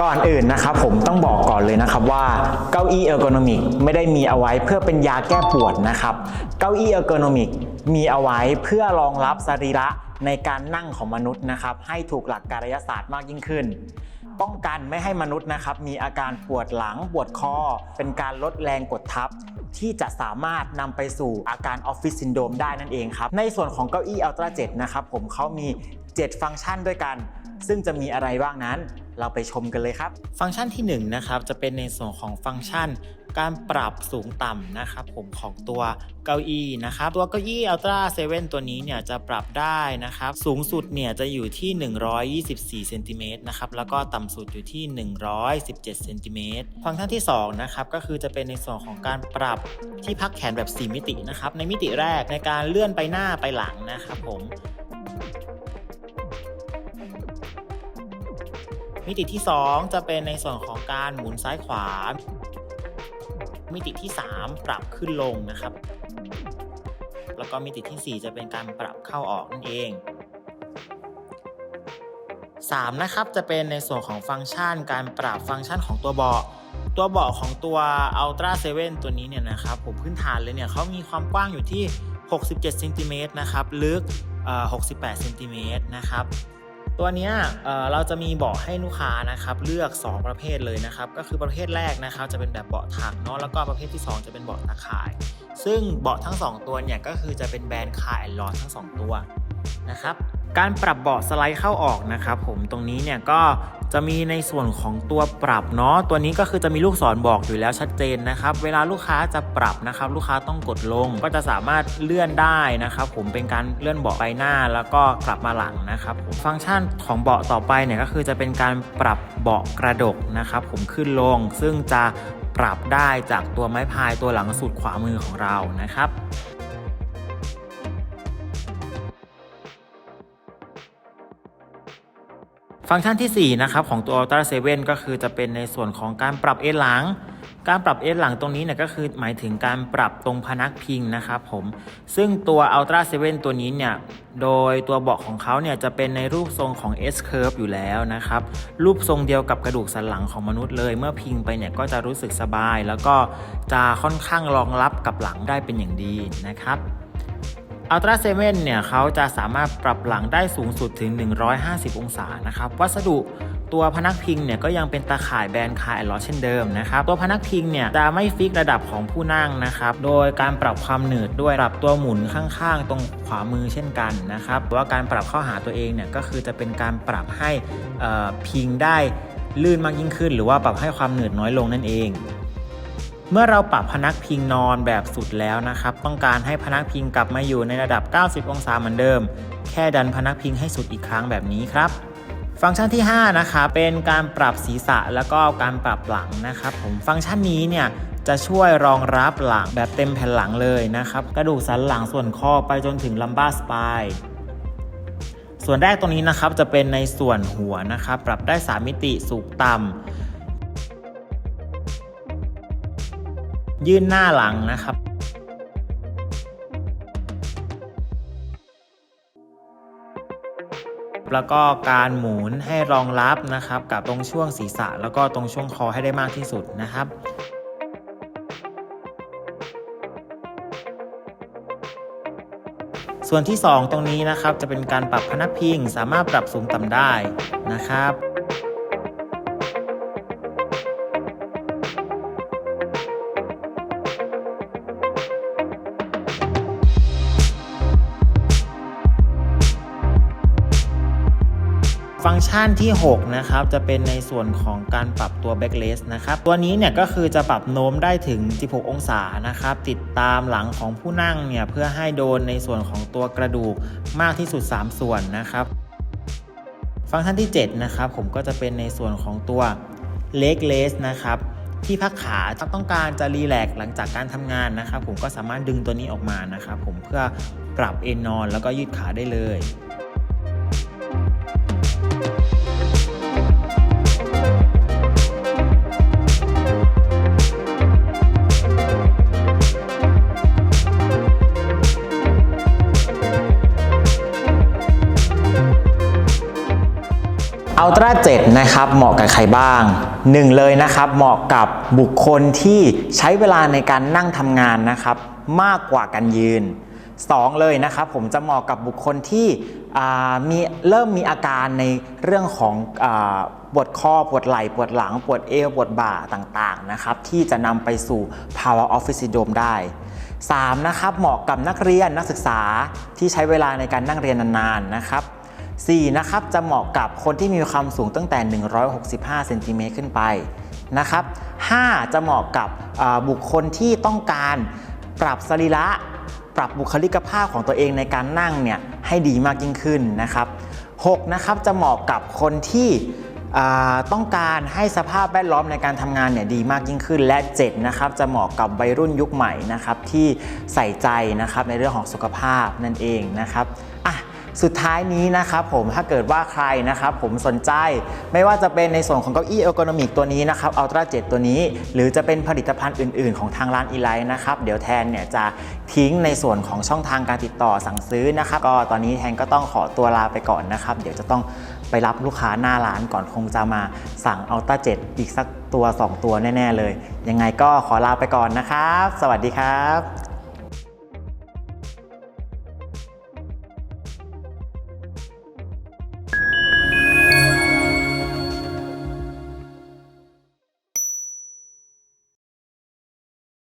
ก่อนอื่นนะครับผมต้องบอกก่อนเลยนะครับว่าเก้าอี้เออร์โกนอมิกไม่ได้มีเอาไว้เพื่อเป็นยาแก้ปวดนะครับ เก้าอี้เออร์โกนอมิกมีเอาไว้เพื่อรองรับสรีระในการนั่งของมนุษย์นะครับ ให้ถูกหลักการยศาสตร์มากยิ่งขึ้น ป้องกันไม่ให้มนุษย์นะครับ มีอาการปวดหลังปวดคอ เป็นการลดแรงกดทับ ที่จะสามารถนำไปสู่อาการออฟฟิศซินโดรมได้นั่นเองครับ ในส่วนของเก้าอี้อัลตร้าเจ็นะครับผมเขามี 7 ฟังก์ชันด้วยกัน ซึ่งจะมีอะไรบ้างนั้น เราไปชมกันเลยครับ ฟังก์ชันที่1นะครับจะเป็นในส่วนของฟังก์ชันการปรับสูงต่ำนะครับผมของตัวเก้าอี้นะครับตัวเก้าอี้ Ultra 7 ตัวนี้เนี่ยจะปรับได้นะครับสูงสุดเนี่ยจะอยู่ที่ 124เซนติเมตรนะครับแล้วก็ต่ำสุดอยู่ที่ 117เซนติเมตรฟังก์ชันที่2นะครับก็คือจะเป็นในส่วนของการปรับที่พักแขนแบบ 4 มิตินะครับในมิติแรกในการเลื่อนไปหน้าไปหลังนะครับผม มิติที่ 2 จะเป็นในส่วนของการหมุนซ้ายขวา มิติที่ 3 ปรับขึ้นลงนะครับ แล้วก็มิติที่ 4 จะเป็นการปรับเข้าออกนั่นเอง3นะครับจะเป็นในส่วนของฟังก์ชัน การปรับฟังก์ชันของตัวเบาะตัวเบาะของตัว Ultra 7 ตัวนี้เนี่ยนะครับผมพื้นฐานเลยเนี่ยเขามีความกว้างอยู่ที่ 67เซนติเมตรนะครับลึก68เซนติเมตรนะครับ ตัวนี้เราจะมีเบาะให้ลูกค้านะครับเลือก 2 ประเภทเลยนะครับก็คือประเภทแรกนะครับจะเป็นแบบเบาะถักเนาะแล้วก็ประเภทที่ 2 จะเป็นเบาะตะข่าย ซึ่งเบาะทั้ง 2 ตัวเนี่ยก็คือจะเป็นแบรนด์คาแอนลอทั้ง 2 ตัวนะครับ การปรับเบาะสไลด์เข้าออกนะครับผมตรงนี้เนี่ยก็จะมีในส่วนของตัวปรับเนาะตัวนี้ก็คือจะมีลูกศรบอกอยู่แล้วชัดเจนนะครับ เวลาลูกค้าจะปรับนะครับ ลูกค้าต้องกดลงก็จะสามารถเลื่อนได้นะครับ ผมเป็นการเลื่อนเบาะไปหน้าแล้วก็กลับมาหลังนะครับฟังก์ชันของเบาะต่อไปเนี่ยก็คือจะเป็นการปรับเบาะกระดกนะครับ ผมขึ้นลง ซึ่งจะปรับได้จากตัวไม้พายตัวหลังสุดขวามือของเรานะครับ ฟังก์ชันที่ 4 นะครับ ของตัว Ultra 7 ก็คือจะเป็นในส่วนของการปรับเอนหลัง การปรับเอนหลังตรงนี้เนี่ยก็คือหมายถึงการปรับตรงพนักพิงนะครับผม ซึ่งตัว Ultra 7 ตัวนี้เนี่ย โดยตัวเบาะของเขาเนี่ยจะเป็นในรูปทรงของ S curve อยู่แล้วนะครับ รูปทรงเดียวกับกระดูกสันหลังของมนุษย์เลย เมื่อพิงไปเนี่ยก็จะรู้สึกสบาย แล้วก็จะค่อนข้างรองรับกับหลังได้เป็นอย่างดีนะครับ อัลตราเซเว่นเนี่ยเขาจะสามารถปรับหลังได้สูงสุดถึง 150 องศานะครับ วัสดุตัวพนักพิงเนี่ยก็ยังเป็นตาข่ายแบรนด์คาแอนลอเช่นเดิมนะครับตัวพนักพิงเนี่ยจะไม่ฟิกระดับของผู้นั่งนะครับโดยการปรับความหนืดด้วยปรับตัวหมุนข้างๆ ตรงขวามือเช่นกันนะครับว่าการปรับเข้าหาตัวเองเนี่ยก็คือจะเป็นการปรับให้อ่อพิงได้ลื่นมากยิ่งขึ้น หรือว่าปรับให้ความหนืดน้อยลงนั่นเอง เมื่อเราปรับพนักพิงนอนแบบสุดแล้วนะครับ ต้องการให้พนักพิงกลับมาอยู่ในระดับ 90 องศาเหมือนเดิม แค่ดันพนักพิงให้สุดอีกครั้งแบบนี้ครับ ฟังก์ชันที่ 5 นะคะเป็นการปรับศีรษะแล้วก็การปรับหลังนะครับผมฟังก์ชันนี้เนี่ยจะช่วยรองรับหลังแบบเต็มแผ่นหลังเลยนะครับ กระดูกสันหลังส่วนคอไปจนถึงลัมบ้าสปายส่วนแรกตรงนี้นะครับจะเป็นในส่วนหัวนะครับ ปรับได้ 3 มิติสูงต่ำ ยื่นหน้าหลังนะครับ แล้วก็การหมุนให้รองรับนะครับ กับตรงช่วงศีรษะ แล้วก็ตรงช่วงคอให้ได้มากที่สุดนะครับส่วนที่ 2 ตรงนี้นะครับจะเป็นการปรับพนักพิงสามารถปรับสูงต่ำได้นะครับ ก์ชันที่ 6 นะครับ จะเป็นในส่วนของการปรับตัว backrest นะครับ ตัวนี้เนี่ยก็คือจะปรับโน้มได้ถึง 16 องศานะครับ ติดตามหลังของผู้นั่งเนี่ย เพื่อให้โดนในส่วนของตัวกระดูกมากที่สุด 3 ส่วนนะครับ ฟังก์ชันที่ 7 นะครับ ผมก็จะเป็นในส่วนของตัว leg rest นะครับที่พักขาถ้าต้องการจะรีแลกซ์หลังจากการทำงานนะครับ ผมก็สามารถดึงตัวนี้ออกมานะครับ ผมเพื่อปรับเอนนอน แล้วก็ยืดขาได้เลย อัลตร้า7นะครับเหมาะกับใครบ้างหนึ่งเลยนะครับเหมาะกับบุคคลที่ใช้เวลาในการนั่งทำงานนะครับมากกว่าการยืน 2 เลยนะครับผมจะเหมาะกับบุคคลที่มีเริ่มมีอาการในเรื่องของอปวดข้อปวดไหล่ปวดหลัง ปวดเอวปวดบ่าต่างๆนะครับที่จะนำไปสู่ภาวะออฟฟิศซินโดมได้ 3. นะครับเหมาะกับนักเรียนนักศึกษาที่ใช้เวลาในการนั่งเรียนนานๆนะครับ 4. นะครับจะเหมาะกับคนที่มีความสูงตั้งแต่ 165เซนติเมตรขึ้นไปนะครับ 5. จะเหมาะกับบุคคลที่ต้องการปรับสรีระ ปรับบุคลิกภาพของตัวเองในการนั่งเนี่ยให้ดีมากยิ่งขึ้นนะครับ 6. นะครับจะเหมาะกับคนที่ต้องการให้สภาพแวดล้อมในการทำงานเนี่ยดีมากยิ่งขึ้น และ 7. นะครับจะเหมาะกับวัยรุ่นยุคใหม่นะครับที่ใส่ใจนะครับในเรื่องของสุขภาพนั่นเองนะครับอะ สุดท้ายนี้นะครับผมถ้าเกิดว่าใครนะครับผมสนใจไม่ว่าจะเป็นในส่วนของเก้าอี้เอลโกนอมิกตัวนี้นะครับอัลตร้าเจ็ตัวนี้ หรือจะเป็นผลิตภัณฑ์อื่น ๆ ของทางร้านอีไลท์นะครับเดี๋ยวแทนเนี่ยจะทิ้งในส่วนของช่องทางการติดต่อสั่งซื้อนะครับก็ตอนนี้แทนก็ต้องขอตัวลาไปก่อนนะครับ เดี๋ยวจะต้องไปรับลูกค้าหน้าร้านก่อนคงจะมาสั่งอัลตร้าเจ็อีกสักตัว 2 ตัวแน่ ๆ เลย ยังไงก็ขอลาไปก่อนนะครับ สวัสดีครับ